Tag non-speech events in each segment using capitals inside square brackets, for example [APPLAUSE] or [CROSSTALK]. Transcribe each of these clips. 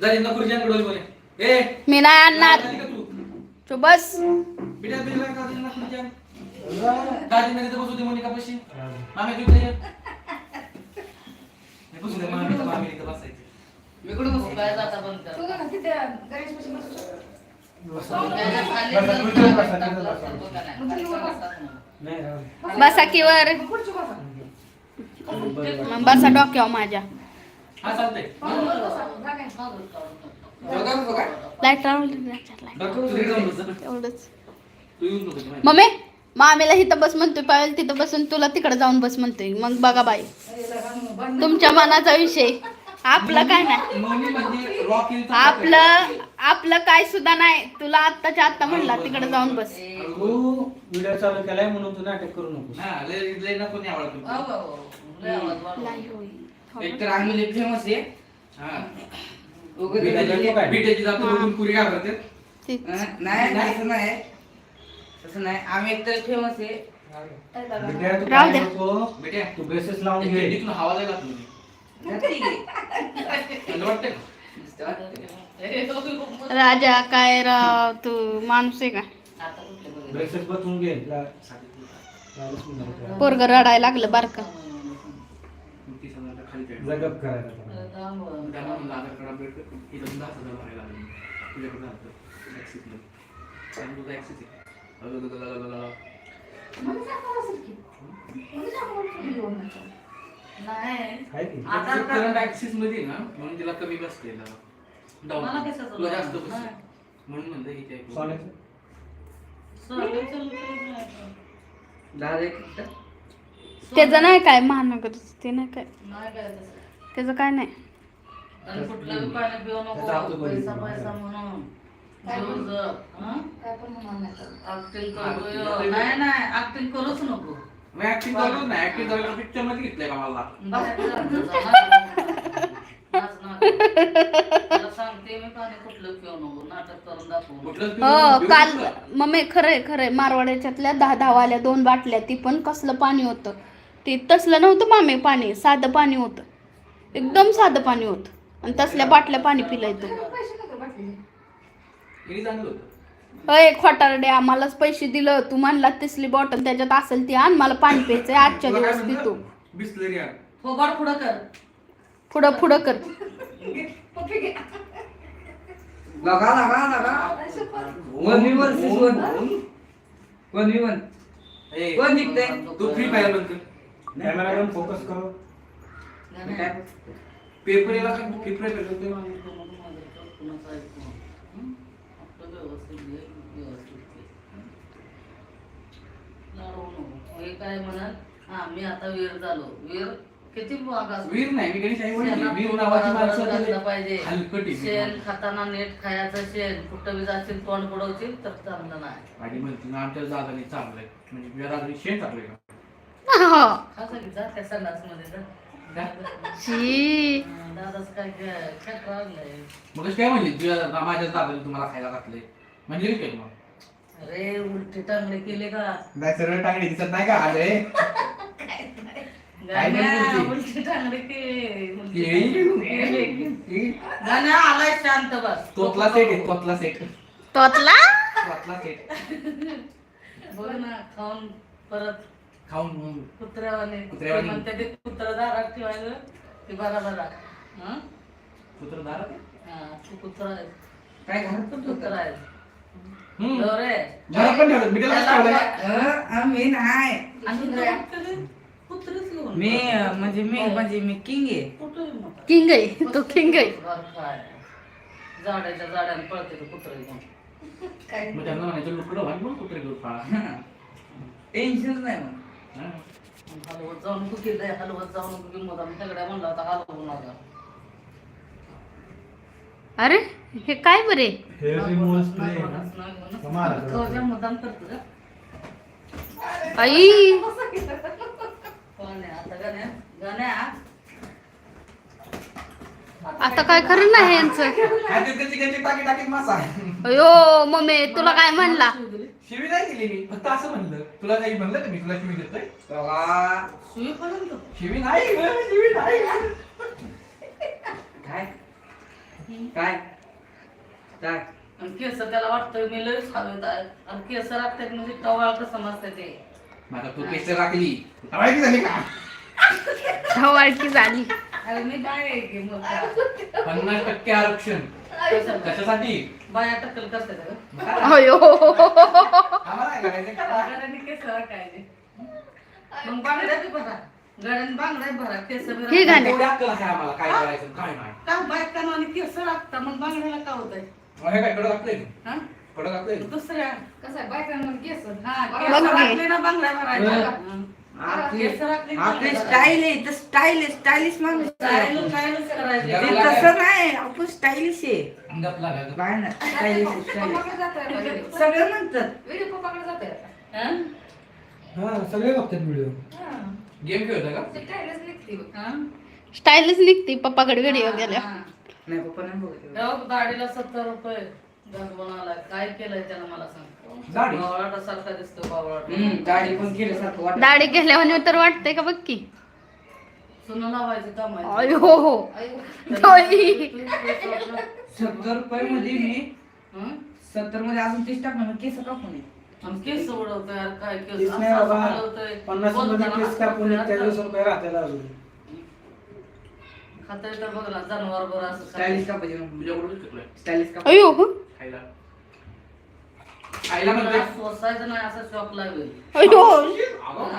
जा यांना खुर्च्यांकडे बोले ए मी नाही आणणार झाली का तू तू बस बिटा का दिला बसू दे मोनिका पशी मामी तू इकडे ये. बसू दे मामी मामी इथं बसायचं मी कुठं बसू काय जाता बंद तू कर ना तिथे गणेश पाशी बसू शकतो. त्याच्याखाली बसा, जर खुर्चीवर काय बसा, टाकलं तिथं असेल बसा. बघा नाही. खाली पण बसतात म्हणून. नाही राहू दे. बसा की वर मग खुर्ची बसा. मग बसा डोक्यावर माझ्या हा चालतंय. बघा बघा. लाइट. एवढंच. मम्मी मामीला इथं बस म्हणतोय पायल तिथं बसून तुला तिकडे जाऊन बस म्हणतोय. मग बघा बाई. तुमच्या मनाचा विषय. आपलं काय नाही. म्हणजे आपलं आपलं काय सुद्धा नाही. तुला आत्ताच्या आत्ता म्हणला तिकडे जाऊन बस. तू व्हिडिओ चालू केलाय म्हणून तू नाटक करू नको एक तर आम्ही लय फेमस आहे. हा. उगाच बिटाची जात हा. बघून पुरी घाबरते नाही नाही तसं नाही. तसं नाही. आम्ही एक तर फेमस आहे. तू राहू काय द्या. नको बेट्या तू लावून घे. हवा जायला का? मस्त मस्त. राजा काय राव तू माणूस आहे का? बसून घे. ला- नाही. पोरग रडायला लागलं बारका तीस हजाराच्या खाली काय? जगप करायला आता. थांब. त्यामुळे म्हणलं आधार कार्ड अपडेट कर. इथं पण दहा हजार भरायला लागले. तुझ्याकडे झालं. Axis ला. आणि तुझं आहे. अगं, की. की आहे की? मध्ये ना म्हणून तिला कमी बसते कशाचं तुला जास्त. म्हणून म्हणलं. सोन्याचं? दादा एक त्याचं नाही काय महानगर ते नाही काय. नाही. काय तसं. त्याचं काय नाही ऍक्टिंग करूच नको. ऍक्टिंग ऍक्टिंग पिक्चरमध्ये घेतलंय का मला? मी पाणी कुठलं पिऊ नको नाटक करून दाखवू कुठलं हो film काल? मम्मी खरंय खरंय मारवाड्याच्यातल्या दहा दहा वाल्या दोन बाटल्या ती पण कसलं पाणी होतं. ते तसलं नव्हतं मामे पाणी साधं पाणी होतं. एकदम साधं पाणी होतं. आणि तसल्या बाटल्या पाणी पिलंय तू अय खोटारडे आम्हालाच पैसे दिलं. तू म्हणला तिसली बॉटल त्याच्यात असेल ती आण मला पाणी प्यायचंय. आजच्या दिवस. फोबाड पुढं कर. पुढं पुढं कर. लगा लगा लगा. One one one one- one जिंकतंय तू फ्री फायर बनतो कॅमेरा पण फोकस करो? पेपर याला काय बनतो हे? काय म्हणाल? हा मी आता वीर झालो. वीर किती वागा वीर नाही मी गणेश आई म्हणते कुठं नावाची माणसं लय पाहिजे. हलकटी शेण खाताना नीट खायचं शेण. कुठं बी जाशील तोंड पडवशील तर चांगलं नाही. आणि म्हणते ना आमच्या दादाने चांगलंय. म्हणजे दादाने शेण टाकलंय का? [LAUGHS] सांगितलं जा त्या संडासमध्ये जा शी. हा, दादाच काय काय काय लागलंय मग कशी काय म्हणली तुझ्या माझ्या दादाने तुम्हाला खायला घातलंय? म्हणजे काय मग अरे उलटे टांगडे केले का? नाही सरळ टांगडी दिसत नाही का? अरे. काय नाही. गाण्या, बोलते? उलटे टांगडे के उलटे केळी? केले. की. गाण्या आलाय शांत बस. तोतला सेट आहे तोतला सेट. तोतला? तोतला सेट. बघ ना खाऊन परत खाऊन कुत्र्यावानी. ते म्हणते ते कुत्र दारात ठेवायचं ते हं? कुत्र दारात आहे? हा, तू कुत्रा आहे काय घालत तू पण कुत्रा आहे हम्म. घरात पण मी त्याला त्याला ठेवलंय? अं, आम्ही नाही. आणि तू कुत्रे- कुत्रेच घेऊन मी अं, म्हणजे मी म्हणजे मी किंग आहे? किंग आहे. तो किंग आहे. झाडाच्या झाडाने पळते ते कुत्रे घेऊन काय मग त्यांना म्हणायचं लुकडं व्हाय मग कुत्रे घेऊन फाळा [LAUGHS] टेन्शन नाही मग हा. हलवत जाऊन केलंय हलवत जाऊन सगळ्या म्हणला होता हलवू नका अरे हे काय बरे? स्प्रे. कमाल आहे. मुद्दाम करतो का आई. कोण आहे? आता गाण्या? गाण्या? आता काय खरं नाही यांचं. काय ते त्याची त्याची टाकी टाकीत मासा. अयो मम्मी तुला काय म्हणला? शिवी नाही दिली मी. फक्त असं म्हणलं. तुला काही म्हणलं का मी? तुला शिवी देतोय? सुई शिवी नाही ग, शिवी नाही. काय? काय? काय? आणि केस त्याला वाटतं मी लयच हवेत आहे. आणि केस राखतात म्हणजे टवाळ कसं समजतं ते? माझा तू केस राखली. माहिती झाली का? हवाळकी झाली. अरे मी काय आहे की मग काय? पन्नास टक्के आरक्षण? कशासाठी? बाया टक्कल करतात का अयो. आम्हाला केस मग बांगड्या बी भरा भरा केस बी हे अक्कल आहे आम्हाला? काय करायचं? काय नाही. का बायकांना आणि केस राखता मग बांगड्याला का होतंय? मग हे काय कडक लागतंय हा? कडक लागतंय दुसऱ्या कसं आहे? बायकांना केस? हा केस की. राखले ना बांगड्या भरायच्या बरं. आपली स्टाईल आहे तर स्टाईल आहे स्टाईलिश माणूस ते लागायचं. तसं नाही आपण स्टाईलिश आहे. नाही ना स्टाईलिश सगळं म्हणतात. व्हिडिओ पप्पाकडे जातोय हा? हा सगळे बघतात व्हिडिओ गेम खेळता का. हा? स्टाईलच निघते पप्पाकडे व्हिडिओ गेल्या. नाही पप्पा नाही बघत तेव्हा दाढीला सत्तर रुपये. काय केलंय त्यानं मला सांग दाढी? बावळाटा सारखा दिसतो बावळाटा हम्म, दाढी पण केल्यासारखं वाटत दाढी गेल्यावर तर वाटतंय का बघ की सुनं लावायचं काम आहे अयो हो हो. सत्तर रुपये मध्ये मी हं? सत्तरमध्ये अजून तीस टाकणार मग केस कापून ये. आणि केस उडवतोय यार काय केस केस असं नाही असं बाबा हलवतोय. पन्नास बोलताना मध्ये केस कापून. रुपये राहतात अजून खातोय तर बघ ना जनावर बरं असं स्टाईलिश खातोय. कापायचे काप अयो हो खायला. खायला मला म्हणतोय सोसायचं नाही असं शॉक लागेल. अयो अगं.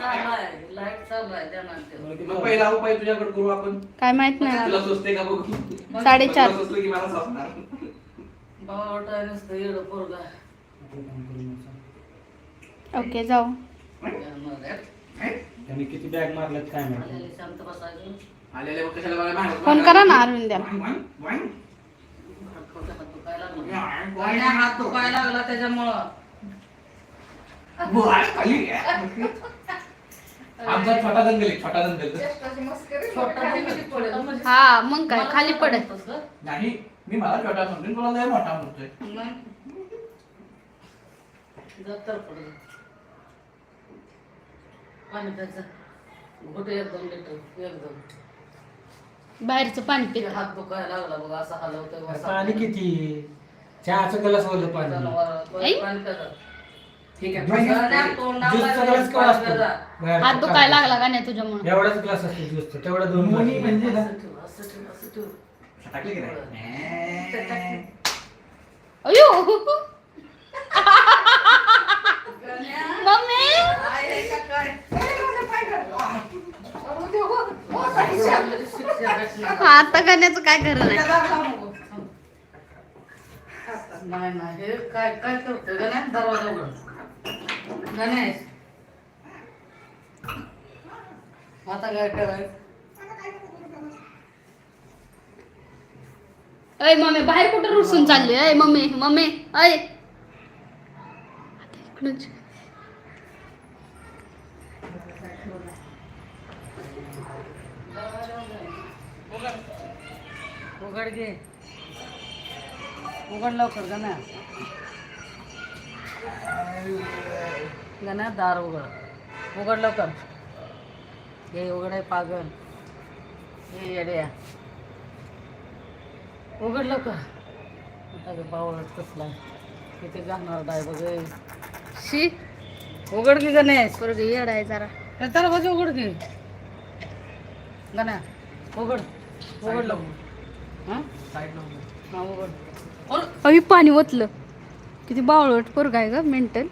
चाललाय लाइट चाललाय ध्यानात मग पहिला उपाय तुझ्याकडे करू आपण? काय माहीत नाही. तुला सोचते का बघू? साडेचार. तुला सोचलं की मला सोचणार बावळाटा नुसतं येडं पोरगा. ओके जाऊ. त्यांनी किती बॅग मारल्यात काय माहिती. आलेले शांत बसायचं आलेले मग कशाला मला बाहेर- फोन करा ना अरविंद्याला. हात दुखायला लागला. त्याच्यामुळं. आमचा छोटा दंगल आहे, छोटा दंगल हा मग काय? खाली पडत? नाही मी मला छोटा तुला लय मोठा म्हणतोय. पडलं. पाणी प्यायचं कुठे एक दोन लिटर एक दोन. बाहेरचं पाणी पित. हात दुखायला लागला बघ असं हलवतोय वसा. पाणी किती? चहाचं गलास ओलं पाणी. ठीक आहे. ज्यूसचा ग्लास केवढा असतो. बाहेरचा हात दुखायला. लागला का नाही तुझ्यामुळे? एवढाच ग्लास असतो ज्यूसचा तेवढा दोन मोनी ग्लास. म्हणजे ना. टाकले की नाही? अयो! मम्मी. आता करण्याचं काय खरं नाही नाही नाही. हे काय काय करतोय? गणेश दरवाजा उघड. गणेश. आता काय करायचं? अय मम्मी बाहेर कुठं रुसून चालली? अय मम्मी मम्मी अय उघड घे. उघड लवकर गण्या. गण्या दार उघड. उघड लवकर. हे उघड आहे पागल. हे येड्या. उघड लवकर. बावळत कसला किती जाणार डाय बघ. शी. उघड की गणेश? पोरगी येड आहे जरा. हे दरवाजा उघड की. गण्या उघड. उघड लवकर. हां? हा उघड. अरे अय पाणी ओतलं. किती बावळट पोरगा आहे ग मेंटल.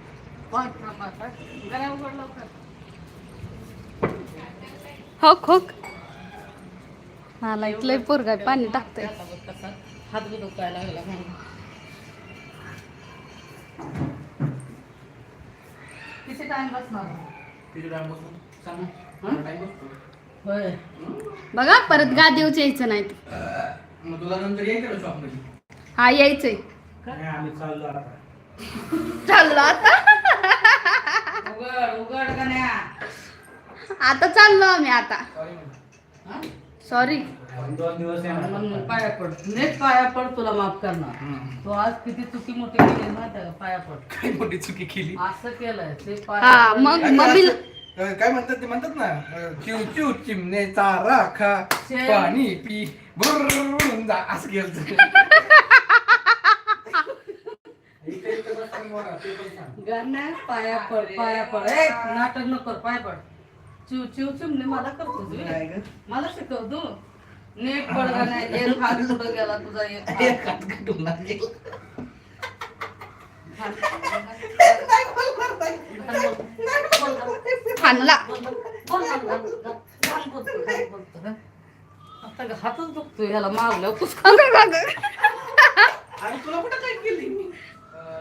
हक हक. मला इथलंय पोरगा आहे, पाणी टाकतंय. बघ हात दुखायला लागला. किती टाइम बसणार? हं? परत गादीवच यायचं नाही. तुला नंतर यायचं शॉपमध्ये हा यायचंय. चाललो आता. आता? आता चाललो आम्ही आता. सॉरी पायापड दोन तुला माफ करणार. तू आज किती चुकी मोठी केली ना त्या काय मोठी चुकी केली? असं केलं ते मग काय म्हणतात ते म्हणतात ना? चिव चिमणे पाणी पी भरून असं केलं [LAUGHS] गाण्यात पाया पड पाया पड. ए नाटक नको पाय पड. चिव चिव चिमणे मला करतो तू? मला शिकव तू. नीट पडगा नाही एक हात गेला तुझा एक हात. आता हातच दुखतो ह्याला मारलं पुस्तक तुला कुठं काय केली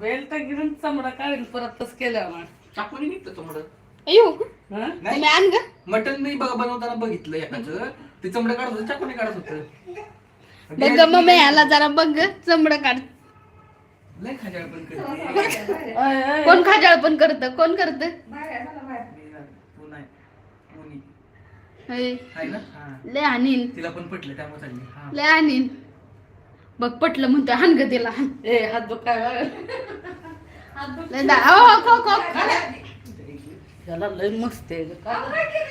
जायला बेल्ट घेऊन चमडा काढीन परत तस केलं मग टाकून निघतं चमडं. अयो हं? तुम्ही आण ग. मटन मी बघ बनवताना बघितलं एकाचं ते चमडं काढत होतं चाकूने काढत होतं. बघ मम्मी जरा बघ ग, चमडं काढ. लय खाजाळ पण करते. अय, अय. कोण खाजाळ पण करत? कोण करत? मी नाही, तू नाही लय ना? हा आणीन तिला पण पटलं त्यामुळे चालली. हा. लय आणीन बघ पटलं म्हणतोय हान ग तिला. ए हात दुखाय हात दुख लय दा ओ, खो खो त्याला लय मस्त आहे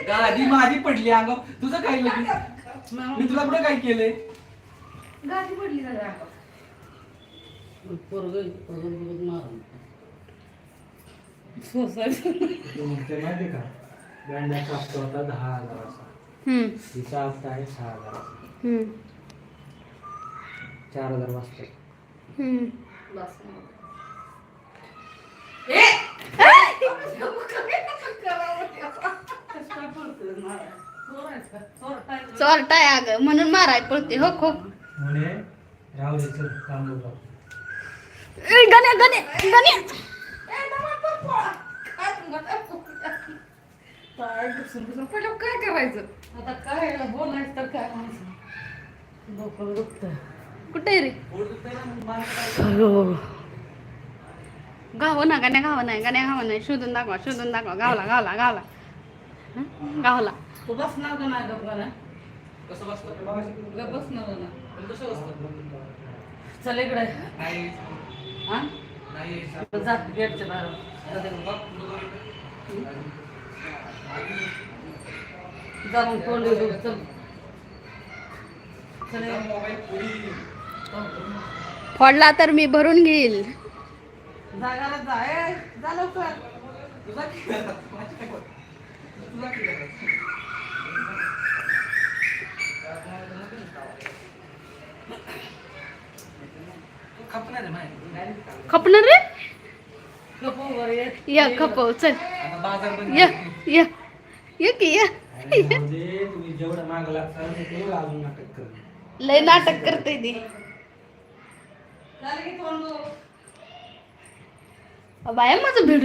गादी माझी पडली अंगावर तुझं काय लगेच? मी तुला कुठं काय केलंय? गाठी पडली पोरगं पोरगं मारून. म्हणते माहिती का? गांड्याचा हप्ता होता दहा हजाराचा. हम्म. तिचा हप्ता आहे सहा हजाराचा हम्म चार हजार वाजता हम्म बस मग. कसं काय पळतोय मारा? चोरायचं का? चोरटाय का? चोरटाय अगं म्हणून माराय पडते हो खो म्हणे राहू दे चल काम बघू ए, गण्या गण्या गण्या. काय घुसून घुसून पटलं काय करायचं? आता काय बोलायचं तर काय म्हणायचं डोकं दुखतं कुठे रे गाव ना गाण्या गाव नाही गाण्या गाव नाही. शोधून दाखवा शोधून दाखवा. गावला गावला गावला. गावला. चल इकडे. गेटच्या जाऊन तोंड चल. चल. मोबाईल फोडला तर मी भरून घेईल. खपणार रे या. खपव चल. या या. ये की लय नाटक करते ती. बाया माझं भिड